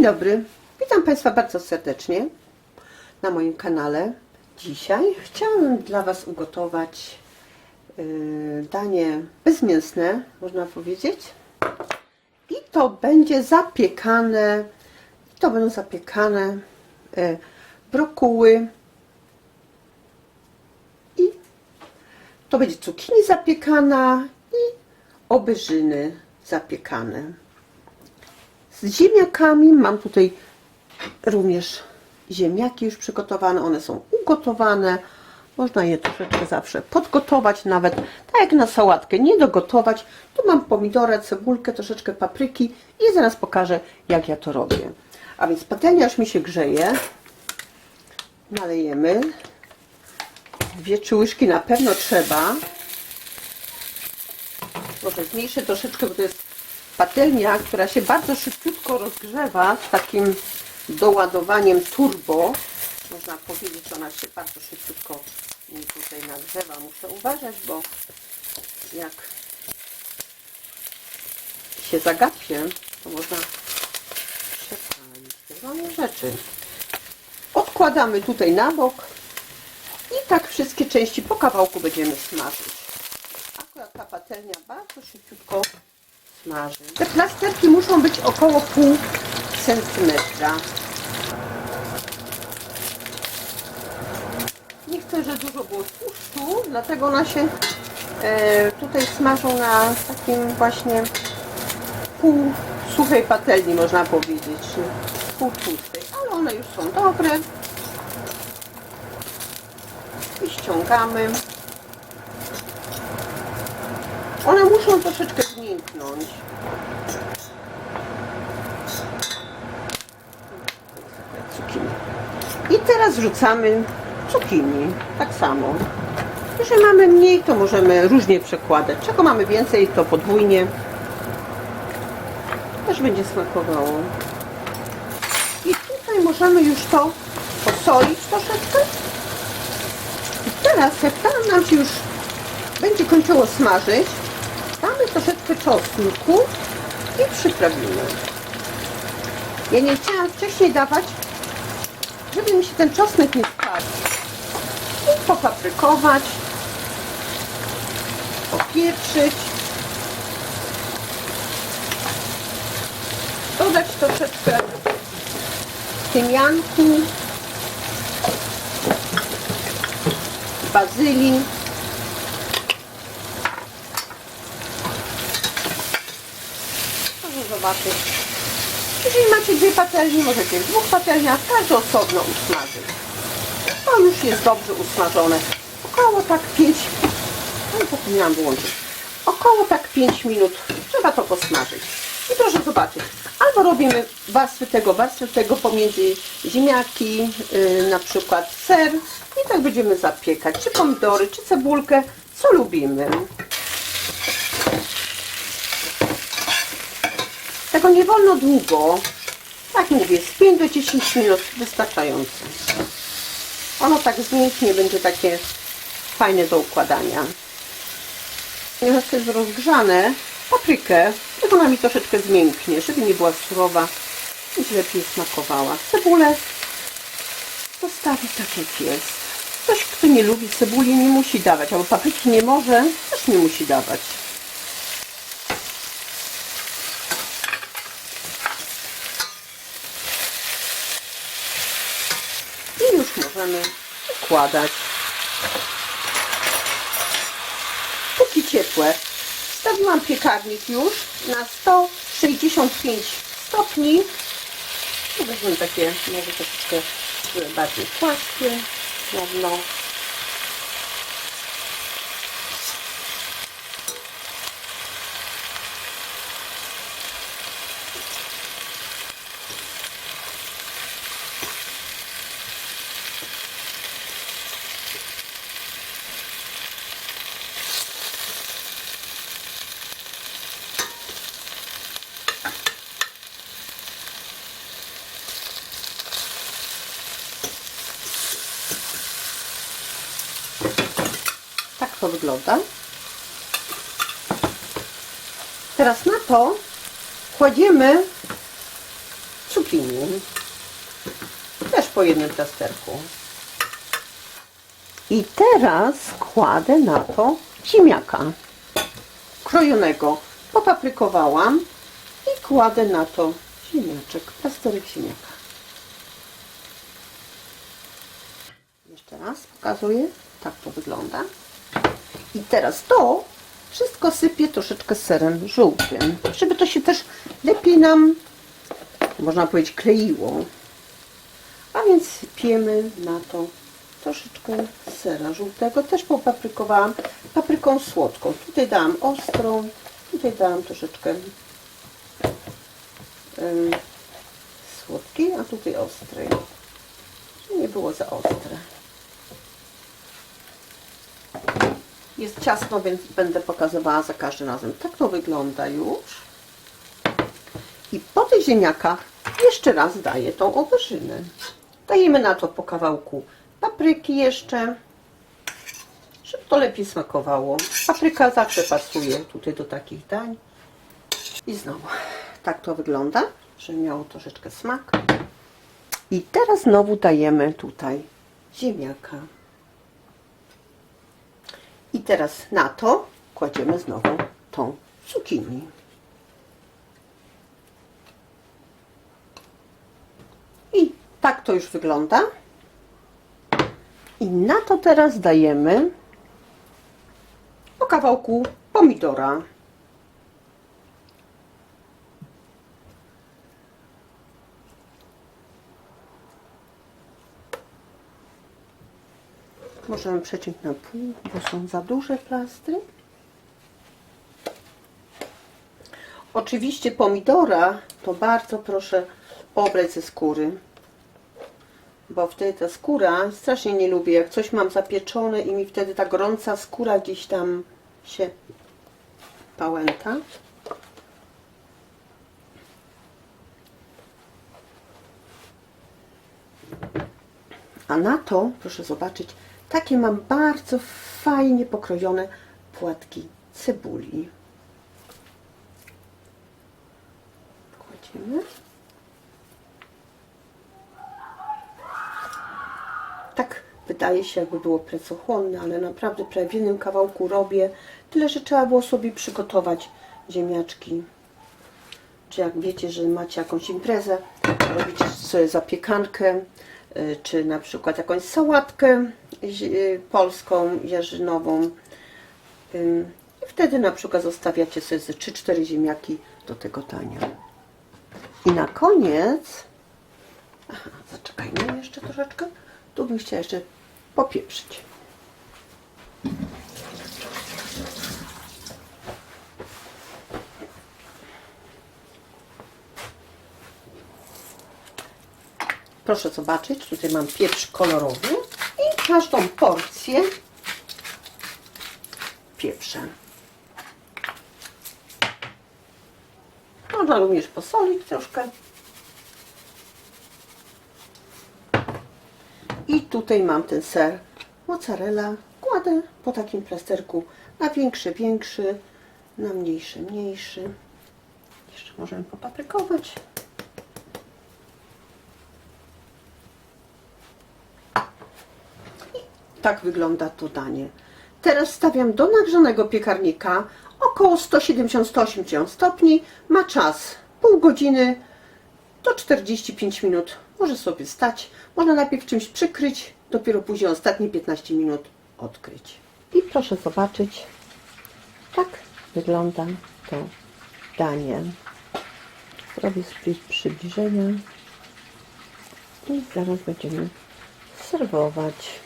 Dzień dobry, witam Państwa bardzo serdecznie na moim kanale. Dzisiaj chciałam dla Was ugotować yy, danie bezmięsne, można powiedzieć. I to będzie zapiekane, to będą zapiekane yy, brokuły i to będzie cukinii zapiekana i obyżyny zapiekane z ziemniakami. Mam tutaj również ziemniaki już przygotowane. One są ugotowane. Można je troszeczkę zawsze podgotować, nawet tak jak na sałatkę, nie dogotować. Tu mam pomidorę, cebulkę, troszeczkę papryki i zaraz pokażę, jak ja to robię. A więc patelnia już mi się grzeje. Nalejemy. Dwie, trzy łyżki na pewno trzeba. Może zmniejszę troszeczkę, bo to jest patelnia, która się bardzo szybciutko rozgrzewa z takim doładowaniem turbo. Można powiedzieć, ona się bardzo szybciutko tutaj nagrzewa. Muszę uważać, bo jak się zagapię, to można przepalić różne rzeczy. Odkładamy tutaj na bok i tak wszystkie części po kawałku będziemy smażyć. Akurat ta patelnia bardzo szybciutko Te plasterki muszą być około pół centymetra. Nie chcę, że dużo było tłuszczu, dlatego one się e, tutaj smażą na takim właśnie pół suchej patelni, można powiedzieć. Pół tłustej, ale one już są dobre. I ściągamy. One muszą troszeczkę Cukinii. I teraz wrzucamy cukinii. Tak samo. Jeżeli mamy mniej, to możemy różnie przekładać. Czego mamy więcej, to podwójnie. Też będzie smakowało. I tutaj możemy już to posolić troszeczkę. I teraz, jak nam się już będzie kończyło smażyć, troszeczkę czosnku i przyprawimy. Ja nie chciałam wcześniej dawać, żeby mi się ten czosnek nie spadł. I popaprykować, popieprzyć, dodać troszeczkę tymianku, bazylii, Proszę zobaczyć. Jeżeli macie dwie patelnie, możecie w dwóch patelniach każdy osobno usmażyć. To już jest dobrze usmażone. Około tak 5, no zapomniałam wyłączyć. Około tak 5 minut trzeba to posmażyć. I proszę zobaczyć, albo robimy warstwy tego, warstwy tego pomiędzy ziemniaki, yy, na przykład ser i tak będziemy zapiekać, czy pomidory, czy cebulkę, co lubimy. Tego nie wolno długo. Tak mówię, z 5 do 10 minut wystarczająco. Ono tak zmięknie, będzie takie fajne do układania. Ponieważ to jest rozgrzane, paprykę, niech ona mi troszeczkę zmięknie, żeby nie była surowa i lepiej smakowała. Cebulę zostawić tak jak jest. Ktoś, kto nie lubi cebuli, nie musi dawać, albo papryki nie może, też nie musi dawać. I już możemy układać. Póki ciepłe. Wstawiłam piekarnik już na 165 stopni. I Wezmę takie, może troszeczkę bardziej płaskie na dno. Wygląda. Teraz na to kładziemy cukinii. Też po jednym plasterku. I teraz kładę na to ziemniaka krojonego. Popaprykowałam i kładę na to ziemniaczek, plasterek ziemniaka. Jeszcze raz pokazuję. Tak to wygląda. I teraz to wszystko sypię troszeczkę serem żółtym, żeby to się też lepiej nam, można powiedzieć, kleiło. A więc sypiemy na to troszeczkę sera żółtego. Też popaprykowałam papryką słodką. Tutaj dałam ostrą, tutaj dałam troszeczkę ym, słodkiej, a tutaj ostrej. Żeby nie było za ostre. Jest ciasno, więc będę pokazywała za każdym razem. Tak to wygląda już. I po tych ziemniakach jeszcze raz daję tą oberzynę. Dajemy na to po kawałku papryki jeszcze, żeby to lepiej smakowało. Papryka zawsze pasuje tutaj do takich dań. I znowu, tak to wygląda, żeby miało troszeczkę smak. I teraz znowu dajemy tutaj ziemniaka. I teraz na to kładziemy znowu tą cukinię. I tak to już wygląda. I na to teraz dajemy po kawałku pomidora. Możemy przeciąć na pół, bo są za duże plastry. Oczywiście pomidora to bardzo proszę obrać ze skóry. Bo wtedy ta skóra, strasznie nie lubię, jak coś mam zapieczone i mi wtedy ta gorąca skóra gdzieś tam się pałęta. A na to, proszę zobaczyć, takie mam bardzo fajnie pokrojone płatki cebuli. Kładziemy. Tak wydaje się, jakby było pracochłonne, ale naprawdę prawie w jednym kawałku robię. Tyle, że trzeba było sobie przygotować ziemniaczki. Czy jak wiecie, że macie jakąś imprezę, robicie sobie zapiekankę, y, czy na przykład jakąś sałatkę polską, jarzynową. I wtedy na przykład zostawiacie sobie ze 3-4 ziemniaki do tego dania. I na koniec, aha, zaczekajmy jeszcze troszeczkę, tu bym chciała jeszcze popieprzyć. Proszę zobaczyć, tutaj mam pieprz kolorowy każdą porcję pieprzę. Można również posolić troszkę. I tutaj mam ten ser mozzarella. Kładę po takim plasterku na większy, większy, na mniejszy, mniejszy. Jeszcze możemy popaprykować. Tak wygląda to danie. Teraz stawiam do nagrzanego piekarnika około 170-180 stopni. Ma czas pół godziny do 45 minut. Może sobie stać. Można najpierw czymś przykryć, dopiero później ostatnie 15 minut odkryć. I proszę zobaczyć, tak wygląda to danie. Zrobię sobie przybliżenia i zaraz będziemy serwować.